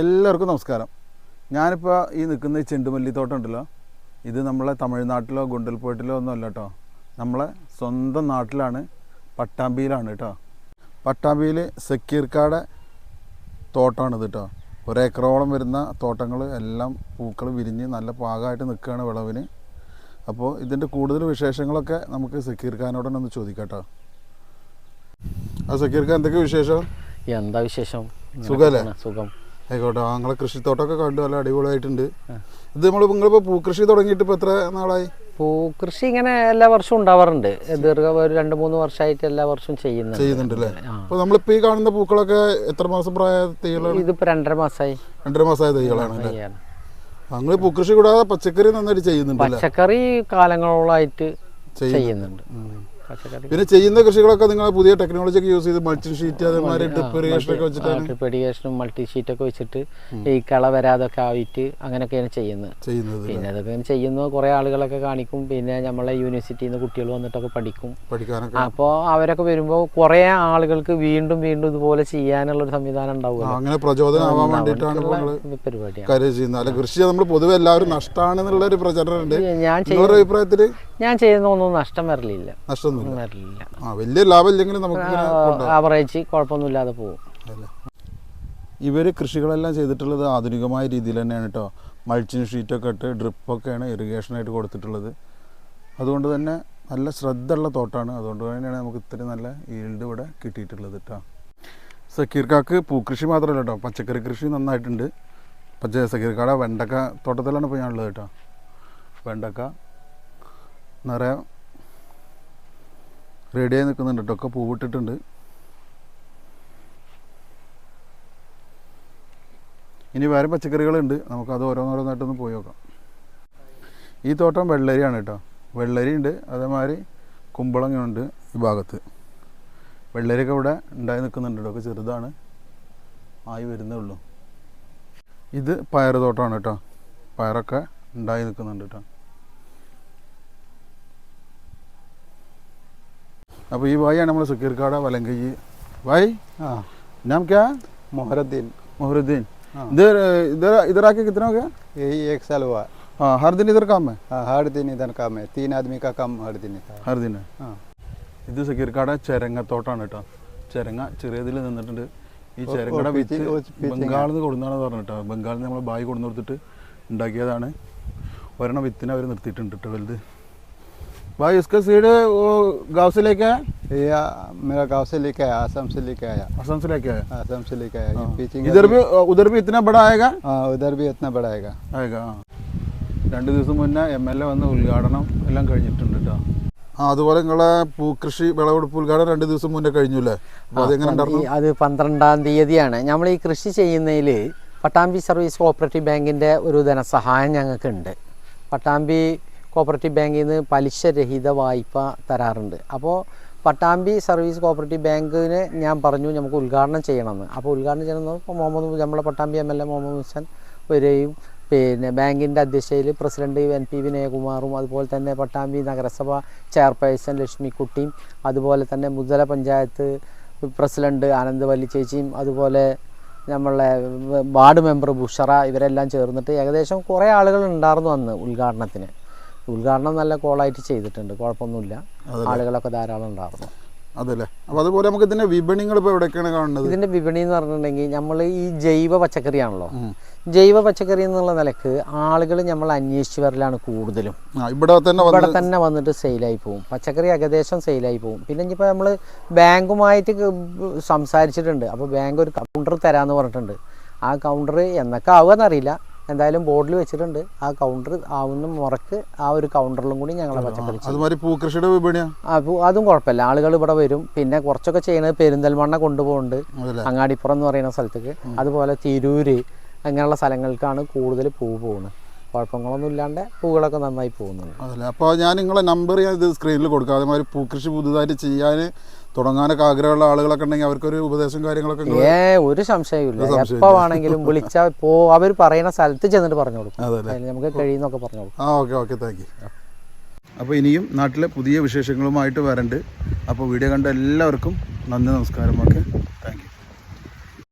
എല്ലാവർക്കും നമസ്കാരം. ഞാനിപ്പോൾ ഈ നിൽക്കുന്ന ഈ ചെണ്ടുമല്ലിത്തോട്ടം ഉണ്ടല്ലോ. ഇത് നമ്മളെ തമിഴ്നാട്ടിലോ ഗുണ്ടൽപോട്ടിലോ ഒന്നും അല്ല കേട്ടോ നമ്മളെ സ്വന്തം നാട്ടിലാണ് പട്ടാമ്പിയിലാണ് കേട്ടോ പട്ടാമ്പിയിൽ സക്കീർക്കാടെ തോട്ടമാണിത് കേട്ടോ ഒരേക്കറോളം വരുന്ന തോട്ടങ്ങൾ എല്ലാം പൂക്കൾ വിരിഞ്ഞ് നല്ല പാകമായിട്ട് നിൽക്കുകയാണ് വിളവിന്. അപ്പോൾ ഇതിന്റെ കൂടുതൽ വിശേഷങ്ങളൊക്കെ നമുക്ക് സക്കീർ ഖാനോട് ഒന്ന് ചോദിക്കാം കേട്ടോ ആ സക്കീർ ഖാൻ എന്തൊക്കെ വിശേഷം? എന്താ വിശേഷം? സുഖമല്ലേ? സുഖം. ആയിക്കോട്ടെ. ഞങ്ങളെ കൃഷിത്തോട്ടമൊക്കെ കണ്ടു നല്ല അടിപൊളിയായിട്ടുണ്ട്. ഇത് നമ്മൾ നിങ്ങളിപ്പോൾ പൂക്കൃഷി തുടങ്ങിയിട്ട് ഇപ്പോൾ എത്ര നാളായി? പൂക്കൃഷി ഇങ്ങനെ എല്ലാ വർഷവും ഉണ്ടാവാറുണ്ട്. ദീർഘ ഒരു രണ്ട് മൂന്ന് വർഷമായിട്ട് എല്ലാ വർഷവും ചെയ്യുന്നുണ്ട്. ചെയ്യുന്നുണ്ട് അല്ലേ. അപ്പോൾ നമ്മളിപ്പോൾ ഈ കാണുന്ന പൂക്കളൊക്കെ എത്ര മാസം പ്രായ തൈകളാണ് ഇതിപ്പോ രണ്ടര മാസമായി രണ്ടര മാസമായ തൈകളാണ് അല്ലേ. നിങ്ങൾ പൂക്കൃഷി കൂടാതെ പച്ചക്കറി നന്നായിട്ട് ചെയ്യുന്നുണ്ട് പച്ചക്കറി കാലങ്ങളോളായിട്ട് ചെയ്യുന്നുണ്ട്. പിന്നെ ചെയ്യുന്ന കൃഷികളൊക്കെ നിങ്ങൾ പുതിയ ടെക്നോളജി ഒക്കെ യൂസ് ചെയ്ത് മൾട്ടി ഷീറ്റ് അതേമാതിരി ഡ്രിപ്പ് ഇറിഗേഷൻ ഒക്കെ വെച്ചിട്ടാണ്. ഇറിഗേഷനും മൾട്ടി ഷീറ്റ് ഒക്കെ വെച്ചിട്ട് ഈ കള വരാതൊക്കെ ആയിട്ട് അങ്ങനെയൊക്കെയാണ് ചെയ്യുന്നത്. ചെയ്യുന്നത് പിന്നെ അതൊക്കെ ഇങ്ങനെ ചെയ്യുന്ന. കുറേ ആളുകളൊക്കെ കാണിക്കും. പിന്നെ നമ്മളെ യൂണിവേഴ്സിറ്റിയിൽ നിന്ന് കുട്ടികൾ വന്നിട്ടൊക്കെ പഠിക്കും. പഠിക്കാനൊക്കെ. അപ്പോൾ അവരൊക്കെ വരുമ്പോൾ കുറേ ആളുകൾക്ക് വീണ്ടും വീണ്ടും ഇതുപോലെ ചെയ്യാനുള്ള ഒരു സംവിധാനം ഉണ്ടാവുക അങ്ങനെ പ്രചോദനമാവാൻ വേണ്ടിയിട്ടാണ് പരിപാടി ചെയ്യുന്നത്. കൃഷി നമ്മൾ പൊതുവെ എല്ലാവരും നഷ്ടമാണെന്നുള്ള ഒരു പ്രചരണമുണ്ട്. ഞാൻ അഭിപ്രായത്തിൽ ഞാൻ ചെയ്യുന്ന ഒന്നും നഷ്ടം വരലില്ല. വരലില്ല ആ വലിയ ലാഭം ഇല്ലെങ്കിലും നമുക്ക്. ആവറേജ് കുഴപ്പമൊന്നുമില്ലാതെ പോകും. ഇവർ കൃഷികളെല്ലാം ചെയ്തിട്ടുള്ളത് ആധുനികമായ രീതിയിൽ തന്നെയാണ് കേട്ടോ. മൾച്ചിങ് ഷീറ്റൊക്കെ ഇട്ട് ഡ്രിപ്പൊക്കെയാണ് ഇറിഗേഷനായിട്ട് കൊടുത്തിട്ടുള്ളത്. അതുകൊണ്ട് തന്നെ നല്ല ശ്രദ്ധയുള്ള തോട്ടാണ്. അതുകൊണ്ട് തന്നെയാണ് നമുക്ക് ഇത്രയും നല്ല ഈൽഡ് ഇവിടെ കിട്ടിയിട്ടുള്ളത് കേട്ടോ. സക്കീർക്കാക്ക് പൂക്കൃഷി മാത്രമല്ല കേട്ടോ. പച്ചക്കറി കൃഷി നന്നായിട്ടുണ്ട്. പച്ച സക്കീർക്കാട വെണ്ടക്ക തോട്ടത്തിലാണ് ഇപ്പോൾ ഞാനുള്ളത് കേട്ടോ. വെണ്ടക്ക നിറയെ റെഡിയായി നിൽക്കുന്നുണ്ട് കേട്ടോ. ഒക്കെ പൂവിട്ടിട്ടുണ്ട്. ഇനി വേറെ പച്ചക്കറികളുണ്ട്. നമുക്കത് ഓരോന്നോരോന്നായിട്ടൊന്ന് പോയി നോക്കാം. ഈ തോട്ടം വെള്ളരിയാണ് കേട്ടോ. വെള്ളരി ഉണ്ട്. അതേമാതിരി കുമ്പളങ്ങയുണ്ട് ഈ ഭാഗത്ത്. വെള്ളരിയൊക്കെ ഇവിടെ ഉണ്ടായി നിൽക്കുന്നുണ്ട് കേട്ടോ. ഒക്കെ ചെറുതാണ്. ആയി വരുന്നേ ഉള്ളൂ. ഇത് പയർ തോട്ടമാണ് കേട്ടോ. പയറൊക്കെ ഉണ്ടായി നിൽക്കുന്നുണ്ട് കേട്ടോ. അപ്പോൾ ഈ വായാണ് നമ്മൾ സുക്കീർക്കാട വലങ്കൈ भाई हाँ नाम क्या है मोहरुद्दीन मोहरुद्दीन हाँ। इधर इधर इधर आके कितना हो गया यही एक साल हुआ हाँ हर दिन इधर काम है हाँ, हर दिन इधर काम है तीन आदमी का काम हर दिन था ഹർ ദിന हाँ ഇത് സക്കീർക്കാട ചെരങ്ങത്തോട്ടാണ് കേട്ടോ ചെരങ്ങ ചെറിയതിൽ നിന്നിട്ടുണ്ട് ഈ ഓ, ചെരങ്ങയുടെ ഓ, വിത്ത് പിച്ചി- ഓ, പിച്ചിങ്ങ. ബംഗാളിൽ നിന്ന് കൊടുന്നാണെന്ന് പറഞ്ഞു കേട്ടോ ബംഗാളിൽ നിന്ന് നമ്മൾ ബായി കൊടുന്നു കൊടുത്തിട്ട് ഉണ്ടാക്കിയതാണ് ഒരെണ്ണം വിത്തിന് അവർ നിർത്തിയിട്ടുണ്ട് കേട്ടോ വലുത് भाई इसका सीड वो गांव से लेके आया ये आ, मेरा गांव से लेके आया आसाम से लेके आया असम से लेके आया आसाम से लेके आया ये हाँ। पिचिंग इधर भी उधर भी इतना बड़ा आएगा हाँ उधर भी इतना बड़ा आएगा ആയിക്കാ രണ്ട് ദിവസം മുന്നേ എം എൽ എ വന്ന് ഉദ്ഘാടനം എല്ലാം കഴിഞ്ഞിട്ടുണ്ട് കേട്ടോ ആ അതുപോലെ നിങ്ങളെ പൂക്കൃഷി വിളവെടുപ്പ് ഉദ്ഘാടനം രണ്ട് ദിവസം മുന്നേ കഴിഞ്ഞു അല്ലേ അപ്പോൾ അതെങ്ങനെ ഉണ്ടായിരുന്നു ഈ- അത് പന്ത്രണ്ടാം തീയതിയാണ് നമ്മൾ ഈ കൃഷി ചെയ്യുന്നതിൽ പട്ടാമ്പി സർവീസ് കോഓപ്പറേറ്റീവ് ബാങ്കിൻ്റെ ഒരു ധനസഹായം ഞങ്ങൾക്കുണ്ട് പട്ടാമ്പി കോഓപ്പറേറ്റീവ് ബാങ്കിൽ നിന്ന് പലിശരഹിത വായ്പ തരാറുണ്ട്. അപ്പോൾ പട്ടാമ്പി സർവീസ് കോപ്പറേറ്റീവ് ബാങ്കിന് ഞാൻ പറഞ്ഞു നമുക്ക് ഉദ്ഘാടനം ചെയ്യണമെന്ന്. അപ്പോൾ ഉദ്ഘാടനം ചെയ്യണമെന്ന് മുഹമ്മദ് നമ്മളെ Pattambi M L A Muhammad Hussain വരികയും പിന്നെ ബാങ്കിന്റെ അധ്യക്ഷയിൽ പ്രസിഡന്റ് എൻ പി വിനയകുമാറും അതുപോലെ തന്നെ പട്ടാമ്പി നഗരസഭ ചെയർപേഴ്സൺ ലക്ഷ്മിക്കുട്ടിയും അതുപോലെ തന്നെ മുതല പഞ്ചായത്ത് പ്രസിഡന്റ് ആനന്ദവല്ലി ചേച്ചിയും അതുപോലെ നമ്മളെ വാർഡ് മെമ്പർ ബുഷറ ഇവരെല്ലാം ചേർന്നിട്ട് ഏകദേശം കുറേ ആളുകൾ ഉണ്ടായിരുന്നു അന്ന് ഉദ്ഘാടനത്തിന്. ഉദ്ഘാടനം നല്ല കോളായിട്ട് ചെയ്തിട്ടുണ്ട്. കുഴപ്പമൊന്നുമില്ല. ആളുകളൊക്കെ ധാരാളം ഉണ്ടായിരുന്നു. അതല്ലേ? അപ്പോൾ അതുപോലെ നമുക്ക് ഇതിന്റെ വിപണികൾ ഇപ്പോൾ എവിടെയൊക്കെയാണ് കാണുന്നത്? ഇതിന്റെ വിപണി എന്ന് പറഞ്ഞിട്ടുണ്ടെങ്കിൽ നമ്മൾ ഈ ജൈവ പച്ചക്കറിയാണല്ലോ. ജൈവ പച്ചക്കറി എന്നുള്ള നിലയ്ക്ക് ആളുകൾ നമ്മൾ അന്വേഷിച്ച് വരലാണ് കൂടുതലും. ഇവിടെ തന്നെ ഇവിടെ തന്നെ വന്നിട്ട് സെയിലായി പോകും പച്ചക്കറി ഏകദേശം സെയിലായി പോകും പിന്നെ ഇനിയിപ്പോൾ നമ്മൾ ബാങ്കുമായിട്ട് സംസാരിച്ചിട്ടുണ്ട്. അപ്പോൾ ബാങ്ക് ഒരു കൗണ്ടർ തരാമെന്ന് പറഞ്ഞിട്ടുണ്ട്. ആ കൗണ്ടർ എന്നൊക്കെ ആവുമെന്നറിയില്ല എന്തായാലും ബോർഡിൽ വെച്ചിട്ടുണ്ട്. ആ കൗണ്ടർ ആവുന്ന മുറക്ക് ആ ഒരു കൗണ്ടറിലും കൂടി ഞങ്ങളെ പച്ചക്കറി. അതുമാതിരി പൂക്കൃഷിയുടെ വിപണിയാ? അപ്പോൾ അതും കുഴപ്പമില്ല. ആളുകൾ ഇവിടെ വരും. പിന്നെ കുറച്ചൊക്കെ ചെയ്യുന്നത് പെരിന്തൽമണ്ണ കൊണ്ടുപോകുന്നുണ്ട്. അങ്ങാടിപ്പുറം എന്ന് പറയുന്ന സ്ഥലത്തേക്ക്. അതുപോലെ തിരൂര് അങ്ങനെയുള്ള സ്ഥലങ്ങൾക്കാണ് കൂടുതൽ പൂ പോകുന്നത്. കുഴപ്പങ്ങളൊന്നും ഇല്ലാണ്ട് പൂക്കളൊക്കെ നന്നായി പോകുന്നുണ്ട്. അതല്ലേ. അപ്പോൾ ഞാൻ നിങ്ങളെ നമ്പർ ഞാൻ ഇത് സ്ക്രീനിൽ കൊടുക്കാം. അതേമാതിരി പൂക്കൃഷി പുതുതായിട്ട് ചെയ്യാൻ തുടങ്ങാനൊക്കെ ആഗ്രഹമുള്ള ആളുകളൊക്കെ ഉണ്ടെങ്കിൽ അവർക്കൊരു ഉപദേശം കാര്യങ്ങളൊക്കെ ഏ ഒരു സംശയമില്ല ഇല്ല എപ്പോൾ വേണമെങ്കിലും വിളിച്ചാൽ പോ അവർ പറയുന്ന സ്ഥലത്ത് ചെന്നിട്ട് പറഞ്ഞു കൊടുക്കും. നമുക്ക് കഴിയുന്നൊക്കെ പറഞ്ഞു കൊടുക്കും. ആ ഓക്കെ ഓക്കെ താങ്ക് യു അപ്പോൾ ഇനിയും നാട്ടിലെ പുതിയ വിശേഷങ്ങളുമായിട്ട് വരണ്ട്. അപ്പോൾ വീഡിയോ കണ്ട എല്ലാവർക്കും നന്ദി നമസ്കാരം. Okay thank you